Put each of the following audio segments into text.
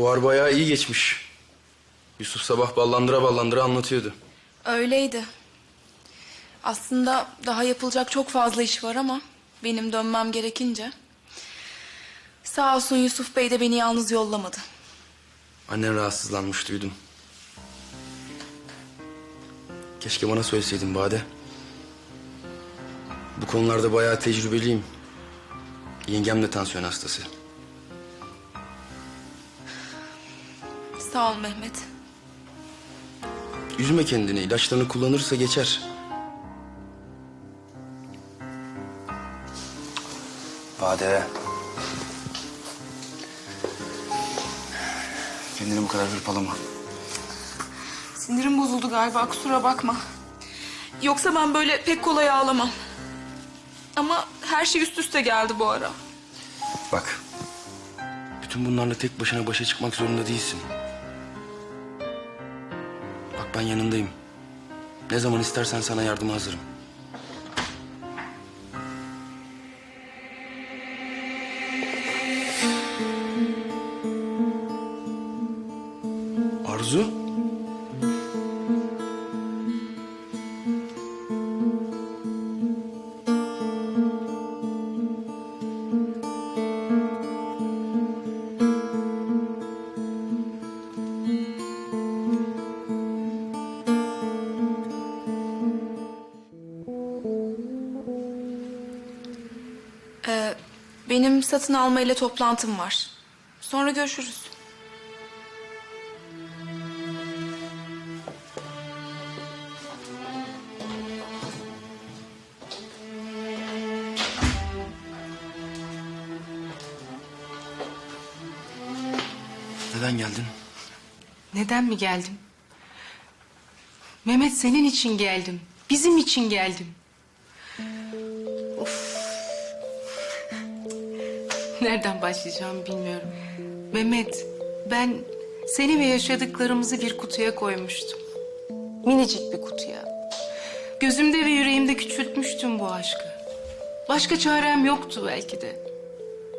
Fuar bayağı iyi geçmiş. Yusuf sabah ballandıra ballandıra anlatıyordu. Öyleydi. Aslında daha yapılacak çok fazla iş var ama benim dönmem gerekince. Sağ olsun Yusuf Bey de beni yalnız yollamadı. Annen rahatsızlanmış duydum. Keşke bana söyleseydin Bade. Bu konularda bayağı tecrübeliyim. Yengem de tansiyon hastası. Sağ ol Mehmet. Üzme kendini. ilaçlarını kullanırsa geçer. Bade. Kendini bu kadar hırpalama. Sinirim bozuldu galiba kusura bakma. Yoksa ben böyle pek kolay ağlamam. Ama her şey üst üste geldi bu ara. Bak. Bütün bunlarla tek başına başa çıkmak zorunda değilsin. Ben yanındayım. Ne zaman istersen sana yardıma hazırım. Ee, benim satın alma ile toplantım var. Sonra görüşürüz. Neden geldin? Neden mi geldim? Mehmet senin için geldim. Bizim için geldim. Nereden başlayacağımı bilmiyorum. Mehmet, ben seni ve yaşadıklarımızı bir kutuya koymuştum. Minicik bir kutuya. Gözümde ve yüreğimde küçültmüştüm bu aşkı. Başka çarem yoktu belki de.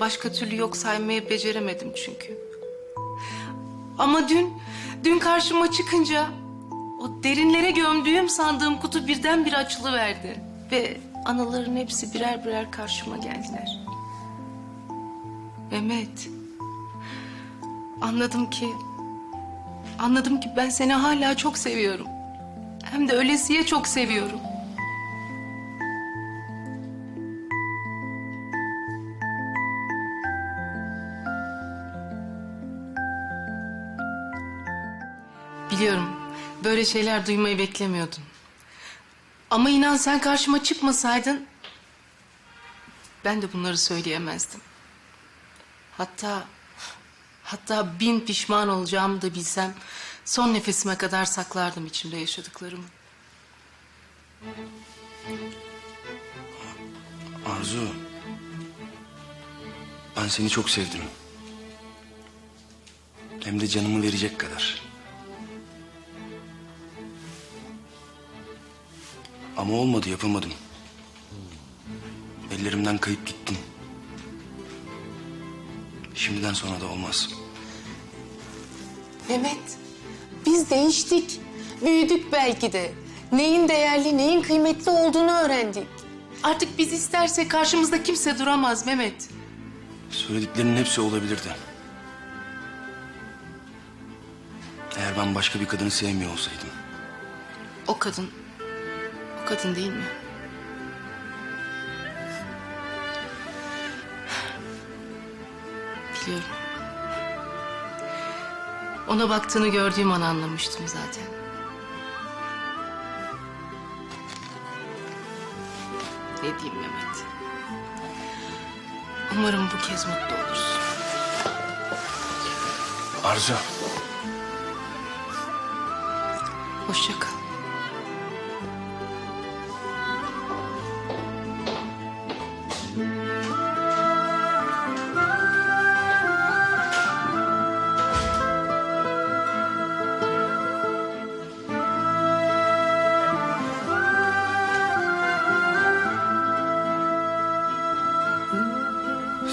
Başka türlü yok saymayı beceremedim çünkü. Ama dün, dün karşıma çıkınca o derinlere gömdüğüm sandığım kutu birdenbire açılıverdi. Ve anıların hepsi birer birer karşıma geldiler. Mehmet, anladım ki, anladım ki ben seni hala çok seviyorum. Hem de ölesiye çok seviyorum. Biliyorum. Böyle şeyler duymayı beklemiyordun. Ama inan sen karşıma çıkmasaydın... ...ben de bunları söyleyemezdim. Hatta... ...hatta bin pişman olacağımı da bilsem... ...son nefesime kadar saklardım içimde yaşadıklarımı. Arzu. Ben seni çok sevdim. Hem de canımı verecek kadar. Ama olmadı yapamadım. Ellerimden kayıp gittin. Şimdiden sonra da olmaz. Mehmet, biz değiştik. Büyüdük belki de. Neyin değerli, neyin kıymetli olduğunu öğrendik. Artık biz istersek karşımızda kimse duramaz Mehmet. Söylediklerinin hepsi olabilirdi. Eğer ben başka bir kadını sevmiyor olsaydım. O kadın, o kadın değil mi? Biliyorum. Ona baktığını gördüğüm an anlamıştım zaten. Ne diyeyim Mehmet? Umarım bu kez mutlu olursun. Arzu. Hoşça kal.